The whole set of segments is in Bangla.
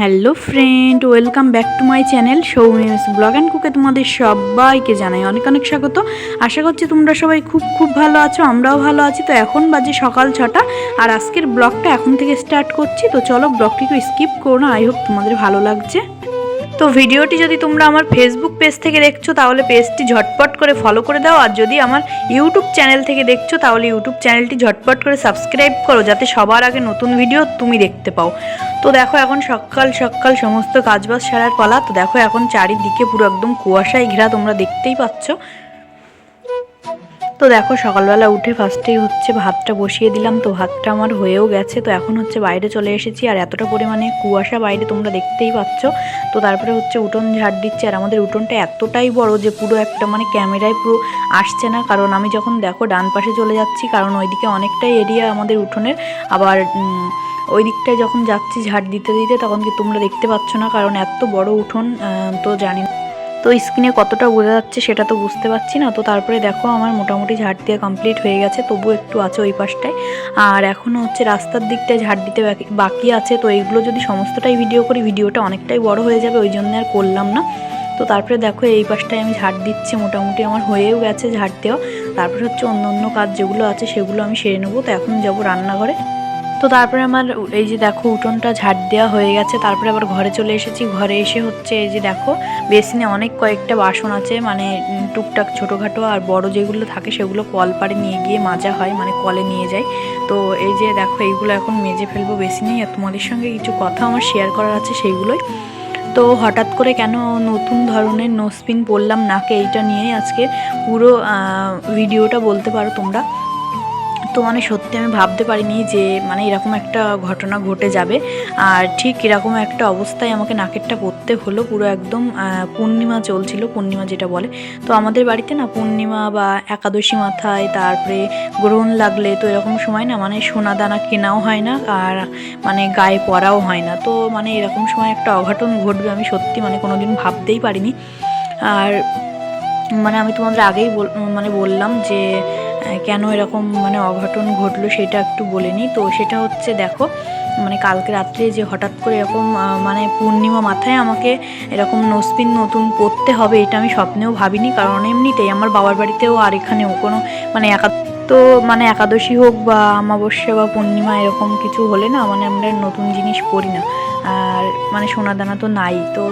Hello friend, welcome back to my channel Soumi's blog and কুকে তোমাদের সবাইকে জানাই অনেক অনেক স্বাগত। আশা করছি তোমরা সবাই খুব খুব ভালো আছো, আমরাও ভালো আছি। তো এখন বাজে সকাল ছটা আর আজকের ব্লগটা এখন থেকে স্টার্ট করছি। তো চলো ব্লগটিকে স্কিপ করো না আই হোপ তোমাদের ভালো লাগছে। তো ভিডিওটি যদি তোমরা আমার ফেসবুক পেজ থেকে দেখছ, তাহলে পেজটি ঝটপট করে ফলো করে দাও। আর যদি আমার ইউটিউব চ্যানেল থেকে দেখছ, তাহলে ইউটিউব চ্যানেলটি ঝটপট করে সাবস্ক্রাইব করো, যাতে সবার আগে নতুন ভিডিও তুমি দেখতে পাও। তো দেখো, এখন সকাল সকাল সমস্ত কাজবাজ সারার পালা। তো দেখো, এখন চারিদিকে পুরো একদম কুয়াশায় ঘেরা তোমরা দেখতেই পাচ্ছ। তো দেখো, সকালবেলা উঠে ফার্স্টেই হচ্ছে ভাতটা বসিয়ে দিলাম। তো ভাতটা আমার হয়েও গেছে। তো এখন হচ্ছে বাইরে চলে এসেছি। আর এতটা পরিমাণে কুয়াশা বাইরে তোমরা দেখতেই পাচ্ছ। তো তারপরে হচ্ছে উঠোন ঝাড় দিচ্ছে। আর আমাদের উঠোনটা এতটাই বড় যে পুরো একটা মানে ক্যামেরায় পুরো আসছে না। কারণ আমি যখন দেখো ডান পাশে চলে যাচ্ছি, কারণ ওইদিকে অনেকটাই এরিয়া আমাদের উঠোনের। আবার ওই দিকটায় যখন যাচ্ছি ঝাড় দিতে দিতে, তখন কি তোমরা দেখতে পাচ্ছ না? কারণ এত বড় উঠোন তো জানি না। তো স্ক্রিনে কতটা বোঝা যাচ্ছে সেটা তো বুঝতে পারছি না। তো তারপরে দেখো আমার মোটামুটি ঝাড় দেওয়া কমপ্লিট হয়ে গেছে, তবু একটু আছে ওই পাশটায়। আর এখনও হচ্ছে রাস্তার দিকটায় ঝাড় দিতে বাকি আছে। তো এইগুলো যদি সমস্তটাই ভিডিও করি ভিডিওটা অনেকটাই বড় হয়ে যাবে, ওই জন্য আর করলাম না। তো তারপরে দেখো এই পাশটায় আমি ঝাড় দিচ্ছি, মোটামুটি আমার হয়েও গেছে ঝাড় দেওয়া। তারপরে হচ্ছে অন্য অন্য কাজ যেগুলো আছে সেগুলো আমি সেরে নেব। তো এখন যাব রান্নাঘরে। তো তারপরে আমার এই যে দেখো উঠোনটা ঝাড় দেওয়া হয়ে গেছে, তারপরে আবার ঘরে চলে এসেছি। ঘরে এসে হচ্ছে এই যে দেখো, বেসিনে অনেক কয়েকটা বাসন আছে মানে টুকটাক ছোটোখাটো আর বড় যেগুলো থাকে সেগুলো কল পাড়ে নিয়ে গিয়ে মাজা হয় মানে কলে নিয়ে যায়। তো এই যে দেখো এইগুলো এখন মেজে ফেলব বেসিনেই আর তোমাদের সঙ্গে কিছু কথা আমার শেয়ার করার আছে সেইগুলোই। তো হঠাৎ করে কেন নতুন ধরনের নোসপিন পরলাম নাকে এইটা নিয়েই আজকে পুরো ভিডিওটা বলতে পারো তোমরা। তো মানে সত্যি আমি ভাবতে পারিনি যে মানে এরকম একটা ঘটনা ঘটে যাবে। আর ঠিক এরকম একটা অবস্থায় আমাকে নাকেরটা পরতে হলো, পুরো একদম পূর্ণিমা চলছিল, পূর্ণিমা যেটা বলে। তো আমাদের বাড়িতে না পূর্ণিমা বা একাদশী মাথায়, তারপরে গ্রহণ লাগলে তো এরকম সময় না মানে সোনা দানা কেনাও হয় না, আর মানে গায়ে পরাও হয় না। তো মানে এরকম সময় একটা অঘটন ঘটবে আমি সত্যি মানে কোনোদিন ভাবতেই পারিনি। আর মানে আমি তোমাদের আগেই মানে বললাম যে কেন এরকম মানে অঘটন ঘটলো সেটা একটু বলে নিই। তো সেটা হচ্ছে দেখো মানে কালকে রাত্রে যে হঠাৎ করে এরকম মানে পূর্ণিমা মাথায় আমাকে এরকম নোসপিন নতুন পরতে হবে এটা আমি স্বপ্নেও ভাবিনি, কারণ এমনিতেই আমার বাবার বাড়িতেও আর এখানেও কোনো মানে একা তো মানে একাদশী হোক বা অমাবস্যা বা পূর্ণিমা এরকম কিছু হলে না মানে আমরা নতুন জিনিস পড়ি না। আর মানে সোনা দানা তো নাই, তো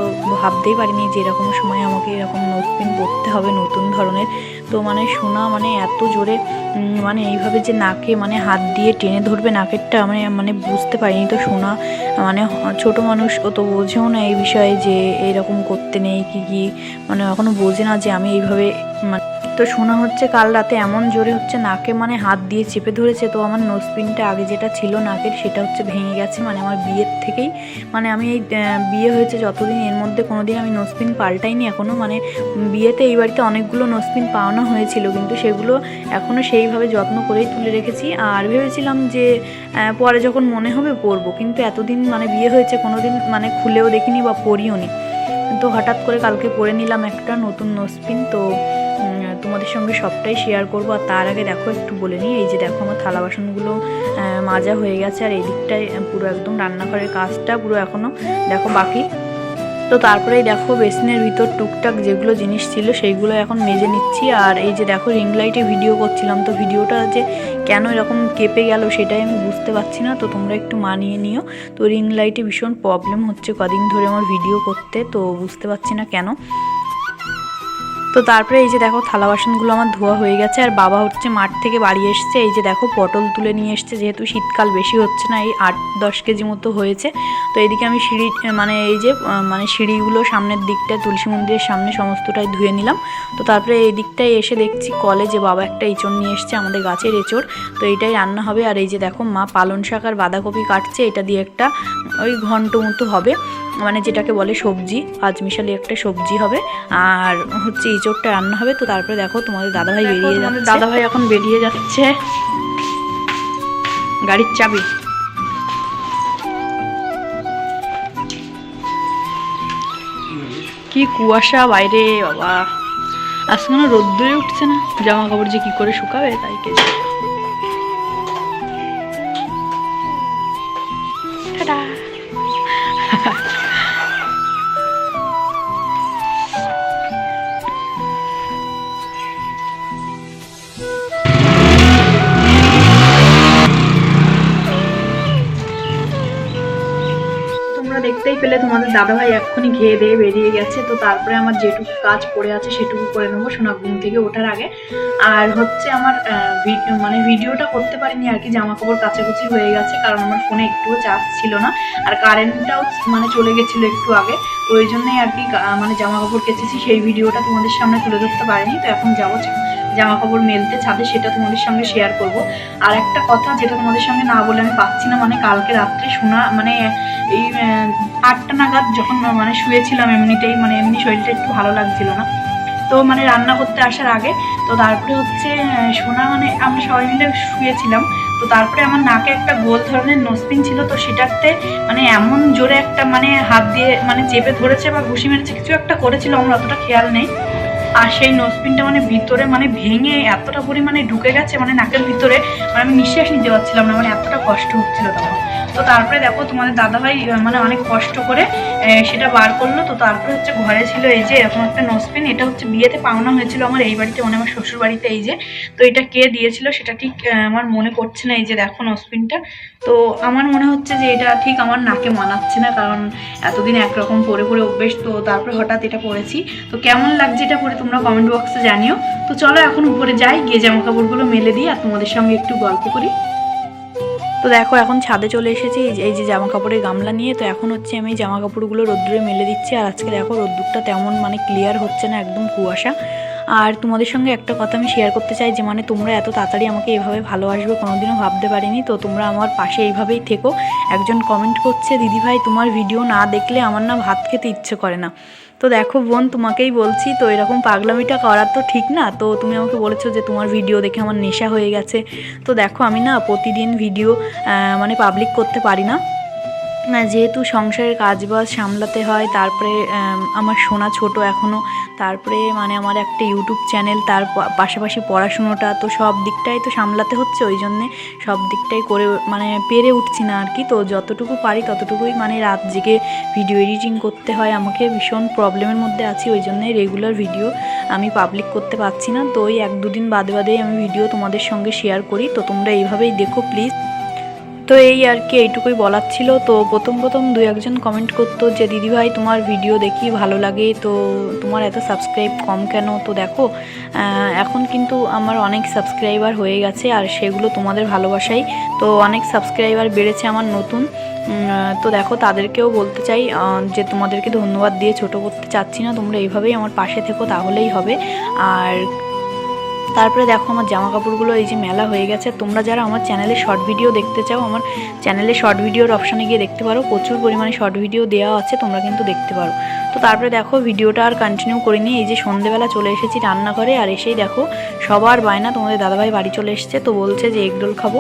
ভাবতেই পারিনি যে এরকম সময় আমাকে এরকম নোসপিন পরতে হবে নতুন ধরনের। তো মানে সোনা মানে এত জোরে মানে এইভাবে যে নাকে মানে হাত দিয়ে টেনে ধরবে নাকেরটা মানে মানে বুঝতে পারিনি তো সোনা। মানে ছোট মানুষ ও তো বোঝেও না এই বিষয়ে যে এরকম করতে নেই, কি কি মানে এখনও বোঝে না যে আমি এইভাবে মানে তো শোনা হচ্ছে কাল রাতে এমন জোরে হচ্ছে নাকে মানে হাত দিয়ে চেপে ধরেছে, তো আমার নোসপিনটা আগে যেটা ছিল নাকের সেটা হচ্ছে ভেঙে গেছে মানে আমার বিয়ের থেকেই। মানে আমি এই বিয়ে হয়েছে যতদিন, এর মধ্যে কোনো দিন আমি নোসপিন পাল্টাইনি এখনও মানে বিয়েতে এই বাড়িতে অনেকগুলো নোসপিন পাওয়ানো হয়েছিল, কিন্তু সেগুলো এখনও সেইভাবে যত্ন করেই তুলে রেখেছি। আর ভেবেছিলাম যে পরে যখন মনে হবে পরবো, কিন্তু এতদিন মানে বিয়ে হয়েছে কোনো দিন মানে খুলেও দেখিনি বা পরিও নি তো হঠাৎ করে কালকে পরে নিলাম একটা নতুন নোসপিন তো তোমাদের সঙ্গে সবটাই শেয়ার করব। আর তার আগে দেখো, একটু বলে নিই, এই যে দেখো আমার থালা বাসনগুলো মাজা হয়ে গেছে, আর এই পুরো একদম রান্নাঘরের কাজটা পুরো এখনও দেখো বাকি। তো তারপরেই দেখো বেসিনের ভিতর টুকটাক যেগুলো জিনিস ছিল, সেইগুলো এখন মেজে নিচ্ছি। আর এই যে দেখো রিং লাইটে ভিডিও করছিলাম, তো ভিডিওটা যে কেন এরকম কেঁপে গেল সেটাই আমি বুঝতে পারছি না, তো তোমরা একটু মানিয়ে নিও। তো রিং লাইটে ভীষণ প্রবলেম হচ্ছে কদিন ধরে আমার ভিডিও করতে, তো বুঝতে পারছি না কেন। তো তারপরে এই যে দেখো থালা বাসনগুলো আমার ধোয়া হয়ে গেছে, আর বাবা হচ্ছে মাঠ থেকে বাড়ি এসছে। এই যে দেখো পটল তুলে নিয়ে এসছে, যেহেতু শীতকাল বেশি হচ্ছে না, এই আট দশ কেজি মতো হয়েছে। তো এইদিকে আমি সিঁড়ি মানে এই যে মানে সিঁড়িগুলো সামনের দিকটা, তুলসী মন্দিরের সামনে সমস্তটাই ধুয়ে নিলাম। তো তারপরে এই দিকটায় এসে দেখছি কলে যে বাবা একটা এঁচড় নিয়ে এসছে, আমাদের গাছের এঁচড়। তো এটাই রান্না হবে, আর এই যে দেখো মা পালন শাক আর বাঁধাকপি কাটছে, এটা দিয়ে একটা ওই ঘন্ট মতো হবে। মানে যেটাকে বলে সবজি পাঁচমিশালি একটা সবজি হবে। আর হচ্ছে ইঁচড়টা রান্না হবে তো তারপরে দেখো তোমাদের দাদাভাই বেরিয়ে যাচ্ছে। দাদাভাই এখন বেরিয়ে যাচ্ছে। গাড়ির চাবি। কি কুয়াশা বাইরে বাবা। আজকে না রোদ্দুরে উঠছে না। জামা কাপড় যে কি করে শুকাবে তাই কে দেখতেই পেলে তোমাদের দাদাভাই এক্ষুনি খেয়ে দিয়ে বেরিয়ে গেছে। তো তারপরে আমার যেটুকু কাজ পড়ে আছে সেটুকু করে নেব সোনা ঘুম থেকে ওঠার আগে। আর হচ্ছে আমার ভিডিও মানে ভিডিওটা করতে পারিনি আর কি জামা কাপড় কাচাকুচি হয়ে গেছে, কারণ আমার ফোনে একটুও চার্জ ছিল না। আর কারেন্টটাও মানে চলে গেছিল একটু আগে, তো ওই জন্যই আর কি মানে জামা কাপড় কেচেছি, সেই ভিডিওটা তোমাদের সামনে তুলে ধরতে পারিনি। তো এখন যাব জামা কাপড় মেলতে ছাদে, সেটা তোমাদের সঙ্গে শেয়ার করব। আর একটা কথা যেটা তোমাদের সঙ্গে না বলে আমি পাচ্ছি না মানে কালকে রাত্রে শোনা মানে এই আটটা নাগাদ যখন মানে শুয়েছিলাম এমনিতেই মানে এমনি শরীরটা একটু ভালো লাগছিল না। তো মানে রান্না করতে আসার আগে, তো তারপরে হচ্ছে সোনা মানে আমরা সবাই মিলে শুয়েছিলাম, তো তারপরে আমার নাকে একটা গোল ধরনের নসপিন ছিল, তো সেটাতে মানে এমন জোরে একটা মানে হাত দিয়ে মানে চেপে ধরেছে বা ঘুষি মেরেছে, কিছু একটা করেছিল, আমার অতটা খেয়াল নেই। আর সেই নোজপিনটা মানে ভিতরে মানে ভেঙে এতটা পরিমাণে ঢুকে গেছে মানে নাকের ভিতরে মানে আমি নিঃশ্বাস নিতে পারছিলাম না মানে এতটা কষ্ট হচ্ছিল তখন। তো তারপরে দেখো তোমাদের দাদাভাই মানে অনেক কষ্ট করে সেটা বার করল। তো তারপরে হচ্ছে ঘরে ছিল এই যে এরকম একটা নোজপিন এটা হচ্ছে বিয়েতে পাওনা হয়েছিল আমার এই বাড়িতে মানে আমার শ্বশুর বাড়িতে এই যে। তো এটা কে দিয়েছিল সেটা ঠিক আমার মনে করছে না, এই যে দেখো নোজপিনটা তো আমার মনে হচ্ছে যে এটা ঠিক আমার নাকে মানাচ্ছে না, কারণ এতদিন একরকম পরে পরে অভ্যেস, তো তারপরে হঠাৎ এটা পরেছি তো কেমন লাগছে এটা পরে তোমরা কমেন্ট বক্সে জানিও। তো চলো এখন উপরে যাই, গিয়ে জামা কাপড়গুলো মেলে দিই, আর তোমাদের সঙ্গে একটু গল্প করি। তো দেখো, এখন ছাদে চলে এসেছি। এই যে- জামা কাপড়ের গামলা নিয়ে, তো এখন হচ্ছে আমি জামা কাপড়গুলো রোদ্দুরে মেলে দিচ্ছি। আর আজকে দেখো, রোদ্দুরটা তেমন মানে ক্লিয়ার হচ্ছে না, একদম কুয়াশা। আর তোমাদের সঙ্গে একটা কথা আমি শেয়ার করতে চাই, যে মানে তোমরা এত তাড়াতাড়ি আমাকে এভাবে ভালোবাসবে, কোনোদিনও ভাবতে পারিনি। তো তোমরা আমার পাশে এইভাবেই থেকো। একজন কমেন্ট করছে, দিদিভাই, তোমার ভিডিও না দেখলে আমার না ভাত খেতে ইচ্ছে করে না। তো দেখো বোন, তোমাকেই বলছি, তো এরকম পাগলামিটা করার তো ঠিক না। তো তুমি আমাকে বলেছ যে তোমার ভিডিও দেখে আমার নেশা হয়ে গেছে। তো দেখো আমি না প্রতিদিন ভিডিও মানে পাবলিক করতে পারি না। যেহেতু সংসারের কাজবাজ সামলাতে হয়, তারপরে আমার সোনা ছোট এখনও তারপরে মানে আমার একটা ইউটিউব চ্যানেল, তার পাশাপাশি পড়াশুনোটা তো সব দিকটাই তো সামলাতে হচ্ছে, ওই জন্যে সব দিকটাই করে মানে পেরে উঠছি না আর কি। তো যতটুকু পারি ততটুকুই মানে রাত জেগে ভিডিও এডিটিং করতে হয়, আমাকে ভীষণ প্রবলেমের মধ্যে আছি, ওই জন্যে রেগুলার ভিডিও আমি পাবলিক করতে পারছি না। তো ওই এক দুদিন বাদে বাদেই আমি ভিডিও তোমাদের সঙ্গে শেয়ার করি। তো তোমরা এইভাবেই দেখো প্লিজ তো এই আর কি, এইটুকুই বলার ছিল। তো প্রথম প্রথম দু একজন কমেন্ট করতো যে দিদিভাই তোমার ভিডিও দেখি ভালো লাগে, তো তোমার এত সাবস্ক্রাইব কম কেন? তো দেখো এখন কিন্তু আমার অনেক সাবস্ক্রাইবার হয়ে গেছে আর সেগুলো তোমাদের ভালোবাসাই। তো অনেক সাবস্ক্রাইবার বেড়েছে আমার নতুন। তো দেখো, তাদেরকেও বলতে চাই যে তোমাদেরকে ধন্যবাদ দিয়ে ছোট করতে চাচ্ছি না। তোমরা এইভাবেই আমার পাশে থেকো, তাহলেই হবে। আর তারপরে দেখো আমার জামা কাপড়গুলো এই যে মেলা হয়ে গেছে। তোমরা যারা আমার চ্যানেলে শর্ট ভিডিও দেখতে চাও, আমার চ্যানেলে শর্ট ভিডিওর অপশানে গিয়ে দেখতে পারো। প্রচুর পরিমাণে শর্ট ভিডিও দেওয়া আছে, তোমরা কিন্তু দেখতে পারো। তো তারপরে দেখো ভিডিওটা আর কন্টিনিউ করিনি। এই যে সন্ধেবেলা চলে এসেছি রান্নাঘরে, আর এসেই দেখো, সবার বায়না, তোমাদের দাদাভাই বাড়ি চলে এসেছে, তো বলছে যে এগরোল খাব।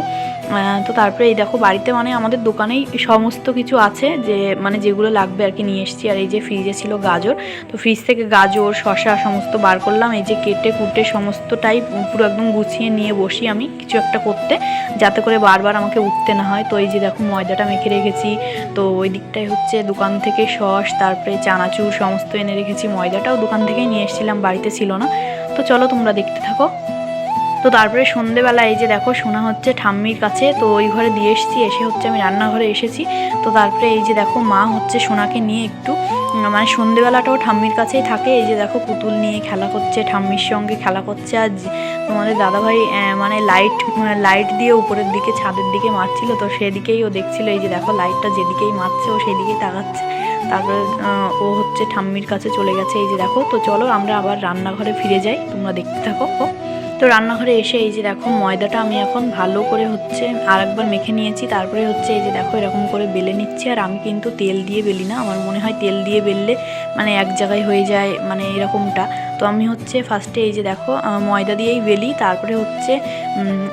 তো তারপরে এই দেখো, বাড়িতে মানে আমাদের দোকানেই সমস্ত কিছু আছে, যে মানে যেগুলো লাগবে আর কি নিয়ে এসেছি। আর এই যে ফ্রিজে ছিল গাজর, তো ফ্রিজ থেকে গাজর শশা সমস্ত বার করলাম। এই যে কেটে কুটে সমস্তটাই পুরো একদম গুছিয়ে নিয়ে বসি আমি কিছু একটা করতে, যাতে করে বারবার আমাকে উঠতে না হয়। তো এই যে দেখো ময়দাটা মেখে রেখেছি, তো ওই দিকটাই হচ্ছে দোকান থেকে সস, তারপরে চানাচুর সমস্ত এনে রেখেছি। ময়দাটাও দোকান থেকেই নিয়ে এসেছিলাম, বাড়িতে ছিল না। তো চলো তোমরা দেখতে থাকো। তো তারপরে সন্ধেবেলা এই যে দেখো শোনা হচ্ছে ঠাম্মির কাছে, তো ওই ঘরে দিয়ে এসেছি, এসে হচ্ছে আমি রান্নাঘরে এসেছি। তো তারপরে এই যে দেখো মা হচ্ছে সোনাকে নিয়ে একটু মানে সন্ধেবেলাটাও ঠাম্মির কাছেই থাকে। এই যে দেখো, পুতুল নিয়ে খেলা করছে, ঠাম্মির সঙ্গে খেলা করছে। আর তোমাদের দাদাভাই মানে লাইট লাইট দিয়ে উপরের দিকে, ছাদের দিকে মারছিল, তো সেদিকেই ও দেখছিল। এই যে দেখো লাইটটা যেদিকেই মারছে, ও সেদিকেই তাকাচ্ছে। তারপরে ও হচ্ছে ঠাম্মির কাছে চলে গেছে। এই যে দেখো, তো চলো আমরা আবার রান্নাঘরে ফিরে যাই। তোমরা দেখতে থাকো তো রান্নাঘরে এসে এই যে দেখো ময়দাটা আমি এখন ভালো করে হচ্ছে আর একবার মেখে নিয়েছি। তারপরে হচ্ছে এই যে দেখো এরকম করে বেলে নিচ্ছি। আর আমি কিন্তু তেল দিয়ে বেলি না, আমার মনে হয় তেল দিয়ে বেললে মানে এক জায়গায় হয়ে যায় মানে এরকমটা। তো আমি হচ্ছে ফার্স্টে এই যে দেখো ময়দা দিয়েই বেলি, তারপরে হচ্ছে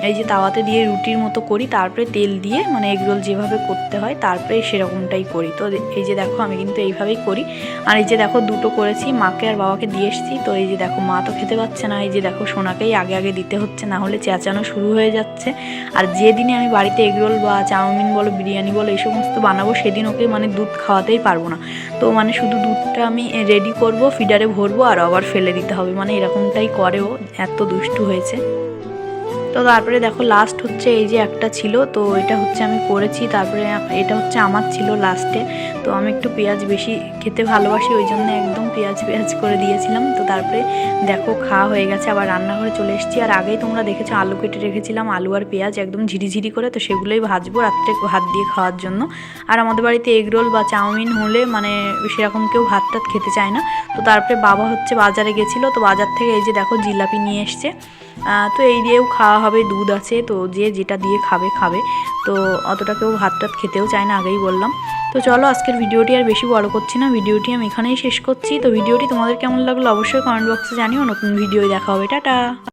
এই যে তাওয়াতে দিয়ে রুটির মতো করি, তারপরে তেল দিয়ে মানে এগরোল যেভাবে করতে হয়, তারপরে সেরকমটাই করি। তো এই যে দেখো, আমি কিন্তু এইভাবেই করি। আর এই যে দেখো, দুটো করেছি, মাকে আর বাবাকে দিয়ে এসেছি। তো এই যে দেখো, মা তো খেতে পাচ্ছে না, এই যে দেখো, সোনাকেই আগে আগে দিতে হচ্ছে, না হলে চেঁচানো শুরু হয়ে যাচ্ছে। আর যেদিনই আমি বাড়িতে এগরোল বা চাউমিন বলো, বিরিয়ানি বলো, এই সমস্ত বানাবো, সেদিন ওকে মানে দুধ খাওয়াতেই পারব না। তো মানে শুধু দুধটা আমি রেডি করব ফিডারে ভরবো, আর আবার ফেলে দিতে হবে। মানে এরকমটাই করেও এত দুষ্টু হয়েছে। তো তারপরে দেখো লাস্ট হচ্ছে এই যে একটা ছিল, তো এটা হচ্ছে আমি করেছি। তারপরে এটা হচ্ছে আমার ছিল লাস্টে তো আমি একটু পেঁয়াজ বেশি খেতে ভালোবাসি, ওই জন্য একদম পেঁয়াজ পেঁয়াজ করে দিয়েছিলাম। তো তারপরে দেখো খাওয়া হয়ে গেছে, আবার রান্নাঘরে চলে এসেছি। আর আগেই তোমরা দেখেছ, আলু কেটে রেখেছিলাম, আলু আর পেঁয়াজ একদম ঝিরিঝিরি করে। তো সেগুলোই ভাজবো রাত্রে ভাত দিয়ে খাওয়ার জন্য। আর আমাদের বাড়িতে এগ রোল বা চাউমিন হলে মানে সেরকম কেউ ভাত টাত খেতে চায় না। তো তারপরে বাবা হচ্ছে বাজারে গেছিল। তো বাজার থেকে এই যে দেখো জিলাপি নিয়ে এসছে। তো এই দিয়েও খাওয়া হবে, দুধ আছে। তো যে যেটা দিয়ে খাবে খাবে। তো অতটা কেউ ভাত টাত খেতেও চায় না, আগেই বললাম। তো চলো আজকের ভিডিওটি আর বেশি বড় করছি না, ভিডিওটি আমি এখানেই শেষ করছি। তো ভিডিওটি তোমাদের কেমন লাগল অবশ্যই কমেন্ট বক্সে জানিও, নতুন ভিডিও দেখা হবে। টাটা!